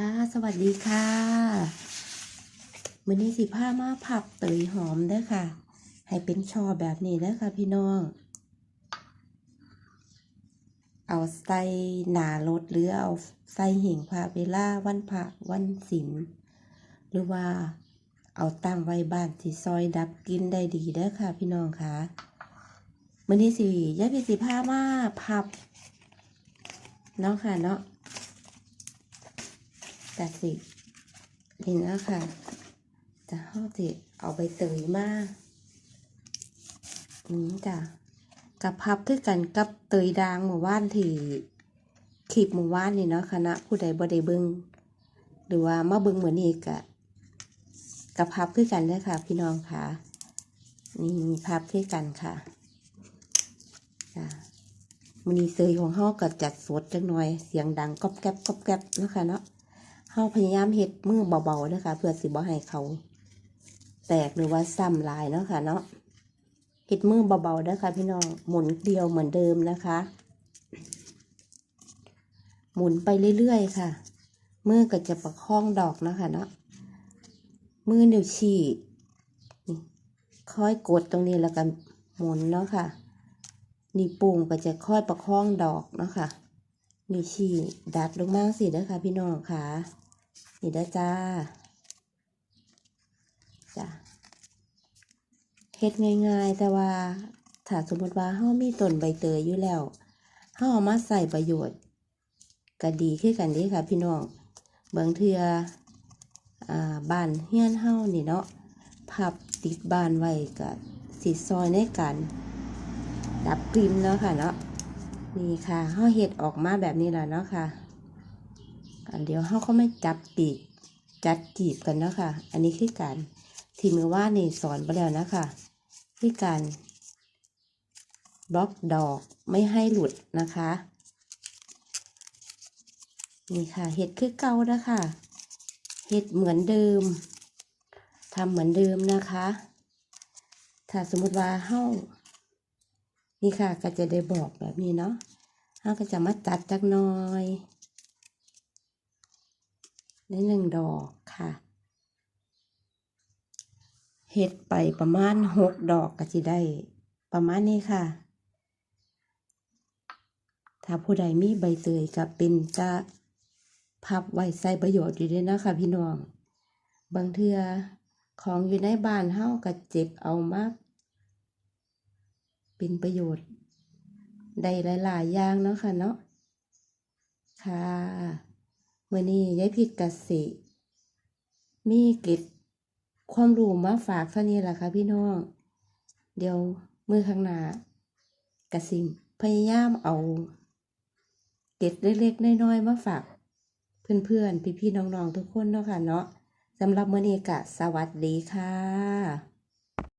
ค่ะ สวัสดีค่ะมื้อนี้สิพามาผับเตยหอมเด้ค่ะ ให้เป็นช่อแบบนี้เด้ค่ะพี่น้อง เอาใส่หนารถหรือเอาใส่หิ่งพระเวลาวันพระวันศีลหรือว่าเอาตั้งไว้บ้านที่ซอยดับกินได้ดีเด้ค่ะ พี่น้องค่ะมื้อนี้สิยายพี่สิพามาผับเนาะค่ะเนาะ แต่สินี่นะค่ะจะห้าสิเอาใบเตยมาอืมจ้ะกับพับคือกันกับเตยดางหมู่บ้านที่คลิปหมู่บ้านนี่เนาะคณะผู้ใดบ่ได้เบิงหรือว่ามาเบิงเหมือนนี้กะกับพับคือกันเลยค่ะ พี่น้องค่ะนี่พับคือกันค่ะจ้ะมันนี้เตยของเฮาก็จัดสดจังหน่อย เสียงดังก๊อบแก๊บก๊อบแก๊บนะคะเนาะ เฮาพยายามเฮ็ดมือเบาๆนะคะเพื่อสิบ่ให้เขาแตกหรือว่าซ้ำลายเนาะค่ะเนาะเฮ็ดมือเบาๆนะคะพี่น้องหมุนเดียวเหมือนเดิมนะคะ หมุนไปเรื่อยๆค่ะ มือก็จะประคองดอกเนาะคะเนาะมือนิ้วชี้นี่ค่อยกดตรงนี้แล้วก็หมุนเนาะค่ะ นี่ปุ่งก็จะค่อยประคองดอกเนาะค่ะมีฉี่ดัดลงมาสิเด้อค่ะพี่น้องค่ะ นี่เด้อจ้าจ้ะเฮ็ดง่ายๆ แต่ว่าถ้าสมมติว่าเฮามีต้นใบเตยอยู่แล้วเฮาเอามาใส่ประโยชน์ก็ดีขึ้นกันดีค่ะพี่น้องบางเทืออ่าบ้านเฮียนเฮานี่เนาะพับติดบ้านไว้ก็สิซอยในการดับกลิ่นเนาะค่ะเนาะนี่ค่ะเฮาเห็ดออกมาแบบนี้แล้วเนาะค่ะ เดี๋ยวเฮาก็ไม่จับปีกจัดจีบกันนะค่ะอันนี้คือการที่มือว่านี่สอนไปแล้วนะคะคือการบล็อกดอกไม่ให้หลุดนะคะนี่ค่ะเห็ดคือเก่านะคะเห็ดเหมือนเดิมทำเหมือนเดิมนะคะ ถ้าสมมติว่าเฮานี่ค่ะก็จะได้บอกแบบนี้เนาะเราก็จะมาตัดจักน่อย ได้หนึ่งดอกค่ะเฮ็ดไปประมาณหกดอกก็จะได้ ประมาณนี้ค่ะ ถ้าผู้ใดมีใบเตยกับเป็นจะพับไว้ใส่ประโยชน์อยู่ด้วยนะคะพี่น้อง บางเทือของอยู่ในบ้านเฮาก็เจ็บเอามาเป็นประโยชน์ได้หลายๆอย่างเนาะค่ะเนาะค่ะ เมื่อนี้ยายพิดกสิ มีก็บความรู้มาฝากเท่านี้แหละค่ะพี่น้อง เดี๋ยวมือข้างหน้ากสิพยายามเอาเก็บเล็กๆน้อยๆมาฝาก เพื่อนๆ พี่ๆน้องๆ ทุกคนเนาะค่ะเนาะสำหรับมื้อนี้กะสวัสดีค่ะ